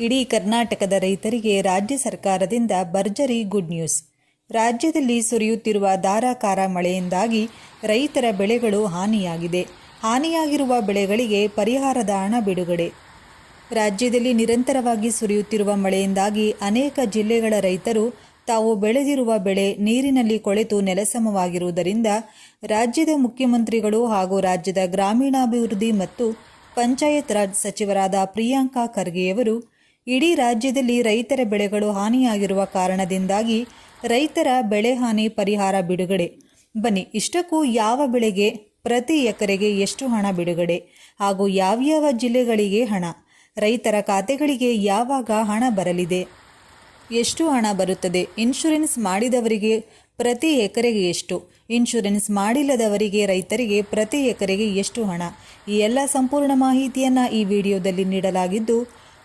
ಇಡೀ ಕರ್ನಾಟಕದ ರೈತರಿಗೆ ರಾಜ್ಯ ಸರ್ಕಾರದಿಂದ ಭರ್ಜರಿ ಗುಡ್ ನ್ಯೂಸ್. ರಾಜ್ಯದಲ್ಲಿ ಸುರಿಯುತ್ತಿರುವ ಧಾರಾಕಾರ ಮಳೆಯಿಂದಾಗಿ ರೈತರ ಬೆಳೆಗಳು ಹಾನಿಯಾಗಿದೆ. ಹಾನಿಯಾಗಿರುವ ಬೆಳೆಗಳಿಗೆ ಪರಿಹಾರದ ಹಣ ಬಿಡುಗಡೆ. ರಾಜ್ಯದಲ್ಲಿ ನಿರಂತರವಾಗಿ ಸುರಿಯುತ್ತಿರುವ ಮಳೆಯಿಂದಾಗಿ ಅನೇಕ ಜಿಲ್ಲೆಗಳ ರೈತರು ತಾವು ಬೆಳೆದಿರುವ ಬೆಳೆ ನೀರಿನಲ್ಲಿ ಕೊಳೆತು ನೆಲಸಮವಾಗಿರುವುದರಿಂದ ರಾಜ್ಯದ ಮುಖ್ಯಮಂತ್ರಿಗಳು ಹಾಗೂ ರಾಜ್ಯದ ಗ್ರಾಮೀಣಾಭಿವೃದ್ಧಿ ಮತ್ತು ಪಂಚಾಯತ್ ರಾಜ್ ಸಚಿವರಾದ ಪ್ರಿಯಾಂಕಾ ಖರ್ಗೆಯವರು ಇಡೀ ರಾಜ್ಯದಲ್ಲಿ ರೈತರ ಬೆಳೆಗಳು ಹಾನಿಯಾಗಿರುವ ಕಾರಣದಿಂದಾಗಿ ರೈತರ ಬೆಳೆ ಹಾನಿ ಪರಿಹಾರ ಬಿಡುಗಡೆ. ಬನ್ನಿ, ಇಷ್ಟಕ್ಕೂ ಯಾವ ಬೆಳೆಗೆ ಪ್ರತಿ ಎಕರೆಗೆ ಎಷ್ಟು ಹಣ ಬಿಡುಗಡೆ ಹಾಗೂ ಯಾವ್ಯಾವ ಜಿಲ್ಲೆಗಳಿಗೆ ಹಣ? ರೈತರ ಖಾತೆಗಳಿಗೆ ಯಾವಾಗ ಹಣ ಬರಲಿದೆ? ಎಷ್ಟು ಹಣ ಬರುತ್ತದೆ? ಇನ್ಶೂರೆನ್ಸ್ ಮಾಡಿದವರಿಗೆ ಪ್ರತಿ ಎಕರೆಗೆ ಎಷ್ಟು? ಇನ್ಶೂರೆನ್ಸ್ ಮಾಡಿಲ್ಲದವರಿಗೆ, ರೈತರಿಗೆ ಪ್ರತಿ ಎಕರೆಗೆ ಎಷ್ಟು ಹಣ? ಈ ಎಲ್ಲ ಸಂಪೂರ್ಣ ಮಾಹಿತಿಯನ್ನು ಈ ವಿಡಿಯೋದಲ್ಲಿ ನೀಡಲಾಗಿದ್ದು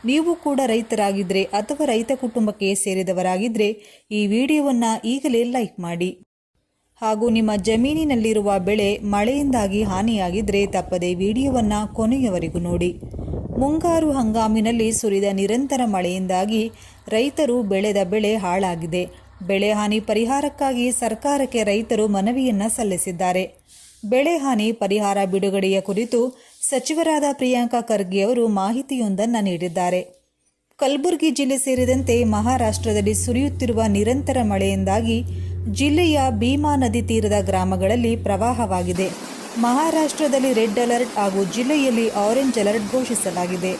ನೀವು ಕೂಡ ರೈತರಾಗಿದ್ದರೆ ಅಥವಾ ರೈತ ಕುಟುಂಬಕ್ಕೆ ಸೇರಿದವರಾಗಿದ್ದರೆ ಈ ವಿಡಿಯೋವನ್ನು ಈಗಲೇ ಲೈಕ್ ಮಾಡಿ. ಹಾಗೂ ನಿಮ್ಮ ಜಮೀನಿನಲ್ಲಿರುವ ಬೆಳೆ ಮಳೆಯಿಂದಾಗಿ ಹಾನಿಯಾಗಿದ್ದರೆ ತಪ್ಪದೆ ವಿಡಿಯೋವನ್ನು ಕೊನೆಯವರೆಗೂ ನೋಡಿ. ಮುಂಗಾರು ಹಂಗಾಮಿನಲ್ಲಿ ಸುರಿದ ನಿರಂತರ ಮಳೆಯಿಂದಾಗಿ ರೈತರು ಬೆಳೆದ ಬೆಳೆ ಹಾಳಾಗಿದೆ. ಬೆಳೆ ಹಾನಿ ಪರಿಹಾರಕ್ಕಾಗಿ ಸರ್ಕಾರಕ್ಕೆ ರೈತರು ಮನವಿಯನ್ನು ಸಲ್ಲಿಸಿದ್ದಾರೆ. ಬೆಳೆ ಹಾನಿ ಪರಿಹಾರ ಬಿಡುಗಡೆಯ ಕುರಿತು ಸಚಿವರಾದ ಪ್ರಿಯಾಂಕಾ ಖರ್ಗೆ ಅವರು ಮಾಹಿತಿಯೊಂದನ್ನು ನೀಡಿದ್ದಾರೆ. ಕಲಬುರಗಿ ಜಿಲ್ಲೆ ಸೇರಿದಂತೆ ಮಹಾರಾಷ್ಟ್ರದಲ್ಲಿ ಸುರಿಯುತ್ತಿರುವ ನಿರಂತರ ಮಳೆಯಿಂದಾಗಿ ಜಿಲ್ಲೆಯ ಭೀಮಾ ನದಿ ತೀರದ ಗ್ರಾಮಗಳಲ್ಲಿ ಪ್ರವಾಹವಾಗಿದೆ. ಮಹಾರಾಷ್ಟ್ರದಲ್ಲಿ ರೆಡ್ ಅಲರ್ಟ್ ಹಾಗೂ ಜಿಲ್ಲೆಯಲ್ಲಿ ಆರೆಂಜ್ ಅಲರ್ಟ್ ಘೋಷಿಸಲಾಗಿದೆ.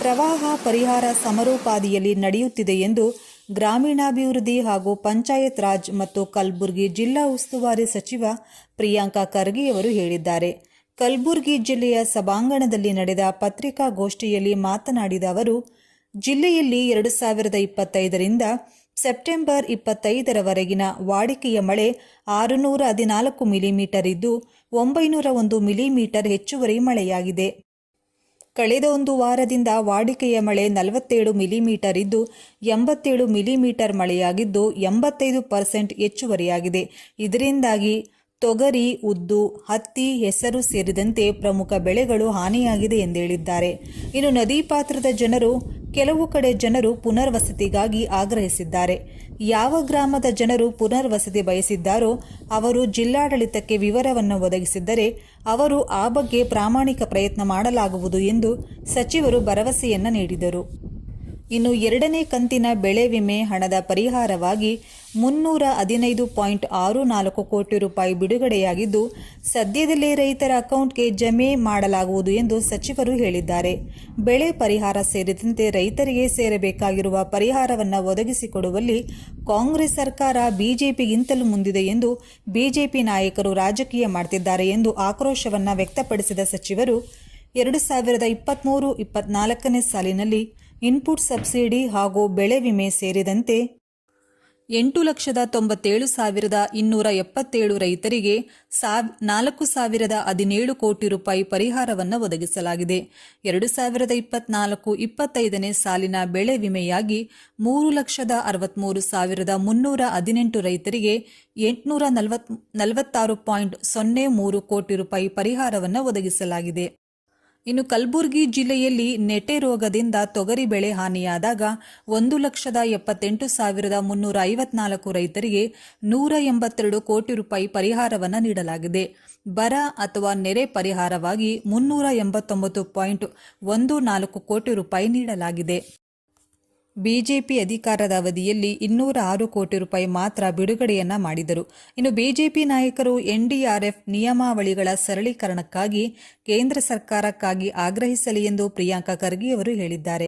ಪ್ರವಾಹ ಪರಿಹಾರ ಸಮರೋಪಾದಿಯಲ್ಲಿ ನಡೆಯುತ್ತಿದೆ ಎಂದು ಗ್ರಾಮೀಣಾಭಿವೃದ್ಧಿ ಹಾಗೂ ಪಂಚಾಯತ್ ರಾಜ್ ಮತ್ತು ಕಲಬುರಗಿ ಜಿಲ್ಲಾ ಉಸ್ತುವಾರಿ ಸಚಿವ ಪ್ರಿಯಾಂಕಾ ಖರ್ಗೆಯವರು ಹೇಳಿದ್ದಾರೆ. ಕಲಬುರಗಿ ಜಿಲ್ಲೆಯ ಸಭಾಂಗಣದಲ್ಲಿ ನಡೆದ ಪತ್ರಿಕಾಗೋಷ್ಠಿಯಲ್ಲಿ ಮಾತನಾಡಿದ ಅವರು, ಜಿಲ್ಲೆಯಲ್ಲಿ ಎರಡು ಸಾವಿರದ ಇಪ್ಪತ್ತೈದರಿಂದ ಸೆಪ್ಟೆಂಬರ್ ಇಪ್ಪತ್ತೈದರವರೆಗಿನ ವಾಡಿಕೆಯ ಮಳೆ ಆರುನೂರ ಹದಿನಾಲ್ಕು ಮಿಲಿಮೀಟರ್ ಇದ್ದು, ಒಂಬೈನೂರ ಒಂದು ಮಿಲಿಮೀಟರ್ ಹೆಚ್ಚುವರಿ ಮಳೆಯಾಗಿದೆ. ಕಳೆದ ಒಂದು ವಾರದಿಂದ ವಾಡಿಕೆಯ ಮಳೆ ನಲವತ್ತೇಳು ಮಿಲಿಮೀಟರ್ ಇದ್ದು, ಎಂಬತ್ತೇಳು ಮಿಲಿಮೀಟರ್ ಮಳೆಯಾಗಿದ್ದು, ಎಂಬತ್ತೈದು ಪರ್ಸೆಂಟ್ ಹೆಚ್ಚುವರಿಯಾಗಿದೆ. ಇದರಿಂದಾಗಿ ತೊಗರಿ, ಉದ್ದು, ಹತ್ತಿ, ಹೆಸರು ಸೇರಿದಂತೆ ಪ್ರಮುಖ ಬೆಳೆಗಳು ಹಾನಿಯಾಗಿದೆ ಎಂದೇಳಿದ್ದಾರೆ ಇನ್ನು ನದಿ ಪಾತ್ರದ ಜನರು, ಕೆಲವು ಕಡೆ ಜನರು ಪುನರ್ವಸತಿಗಾಗಿ ಆಗ್ರಹಿಸಿದ್ದಾರೆ. ಯಾವ ಗ್ರಾಮದ ಜನರು ಪುನರ್ವಸತಿ ಬಯಸಿದ್ದಾರೋ, ಅವರು ಜಿಲ್ಲಾಡಳಿತಕ್ಕೆ ವಿವರವನ್ನು ಒದಗಿಸಿದ್ದರೆ, ಅವರು ಆ ಬಗ್ಗೆ ಪ್ರಾಮಾಣಿಕ ಪ್ರಯತ್ನ ಮಾಡಲಾಗುವುದು ಎಂದು ಸಚಿವರು ಭರವಸೆಯನ್ನ ನೀಡಿದರು. ಇನ್ನು ಎರಡನೇ ಕಂತಿನ ಬೆಳೆ ವಿಮೆ ಹಣದ ಪರಿಹಾರವಾಗಿ ಮುನ್ನೂರ ಹದಿನೈದು ಪಾಯಿಂಟ್ ಆರು ನಾಲ್ಕು ಕೋಟಿ ರೂಪಾಯಿ ಬಿಡುಗಡೆಯಾಗಿದ್ದು, ಸದ್ಯದಲ್ಲೇ ರೈತರ ಅಕೌಂಟ್ಗೆ ಜಮೆ ಮಾಡಲಾಗುವುದು ಎಂದು ಸಚಿವರು ಹೇಳಿದ್ದಾರೆ. ಬೆಳೆ ಪರಿಹಾರ ಸೇರಿದಂತೆ ರೈತರಿಗೆ ಸೇರಬೇಕಾಗಿರುವ ಪರಿಹಾರವನ್ನು ಒದಗಿಸಿಕೊಡುವಲ್ಲಿ ಕಾಂಗ್ರೆಸ್ ಸರ್ಕಾರ ಬಿಜೆಪಿಗಿಂತಲೂ ಮುಂದಿದೆ ಎಂದು ಬಿಜೆಪಿ ನಾಯಕರು ರಾಜಕೀಯ ಮಾಡ್ತಿದ್ದಾರೆ ಎಂದು ಆಕ್ರೋಶವನ್ನು ವ್ಯಕ್ತಪಡಿಸಿದ ಸಚಿವರು, ಎರಡು ಸಾವಿರದ ಇಪ್ಪತ್ತ್ಮೂರು ಇಪ್ಪತ್ನಾಲ್ಕನೇ ಸಾಲಿನಲ್ಲಿ ಇನ್ಪುಟ್ ಸಬ್ಸಿಡಿ ಹಾಗೂ ಬೆಳೆ ವಿಮೆ ಸೇರಿದಂತೆ ಎಂಟು ಲಕ್ಷದ ತೊಂಬತ್ತೇಳು ಸಾವಿರದ ಇನ್ನೂರ ಎಪ್ಪತ್ತೇಳು ರೈತರಿಗೆ ಸಾವ್ ನಾಲ್ಕು ಸಾವಿರದ ಹದಿನೇಳು ಕೋಟಿ ರೂಪಾಯಿ ಪರಿಹಾರವನ್ನು ಒದಗಿಸಲಾಗಿದೆ. ಎರಡು ಸಾವಿರದ ಇಪ್ಪತ್ನಾಲ್ಕು ಇಪ್ಪತ್ತೈದನೇ ಸಾಲಿನ ಬೆಳೆ ವಿಮೆಯಾಗಿ ಮೂರು ಲಕ್ಷದ ಅರವತ್ತ್ಮೂರು ಸಾವಿರದ ಮುನ್ನೂರ ಹದಿನೆಂಟು ರೈತರಿಗೆ ಎಂಟುನೂರ ನಲವತ್ ನಲವತ್ತಾರು ಪಾಯಿಂಟ್ ಸೊನ್ನೆ ಮೂರು ಕೋಟಿ ರೂಪಾಯಿ ಪರಿಹಾರವನ್ನು ಒದಗಿಸಲಾಗಿದೆ. ಇನ್ನು ಕಲಬುರಗಿ ಜಿಲ್ಲೆಯಲ್ಲಿ ನೆಟೆ ರೋಗದಿಂದ ತೊಗರಿ ಬೆಳೆ ಹಾನಿಯಾದಾಗ ಒಂದು ಲಕ್ಷದ ಎಪ್ಪತ್ತೆಂಟು ಸಾವಿರದ ಮುನ್ನೂರ ಐವತ್ನಾಲ್ಕು ರೈತರಿಗೆ ನೂರ ಎಂಬತ್ತೆರಡು ಕೋಟಿ ರೂಪಾಯಿ ಪರಿಹಾರವನ್ನು ನೀಡಲಾಗಿದೆ. ಬರ ಅಥವಾ ನೆರೆ ಪರಿಹಾರವಾಗಿ ಮುನ್ನೂರ ಎಂಬತ್ತೊಂಬತ್ತು ಪಾಯಿಂಟ್ ಒಂದು ನಾಲ್ಕು ಕೋಟಿ ರೂಪಾಯಿ ನೀಡಲಾಗಿದೆ. ಬಿಜೆಪಿ ಅಧಿಕಾರದ ಅವಧಿಯಲ್ಲಿ ಇನ್ನೂರ ಆರು ಕೋಟಿ ರೂಪಾಯಿ ಮಾತ್ರ ಬಿಡುಗಡೆಯನ್ನ ಮಾಡಿದರು. ಇನ್ನು ಬಿಜೆಪಿ ನಾಯಕರು ಎನ್ಡಿಆರ್ಎಫ್ ನಿಯಮಾವಳಿಗಳ ಸರಳೀಕರಣಕ್ಕಾಗಿ ಕೇಂದ್ರ ಸರ್ಕಾರಕ್ಕಾಗಿ ಆಗ್ರಹಿಸಲಿ ಎಂದು ಪ್ರಿಯಾಂಕಾ ಖರ್ಗೆ ಅವರು ಹೇಳಿದ್ದಾರೆ.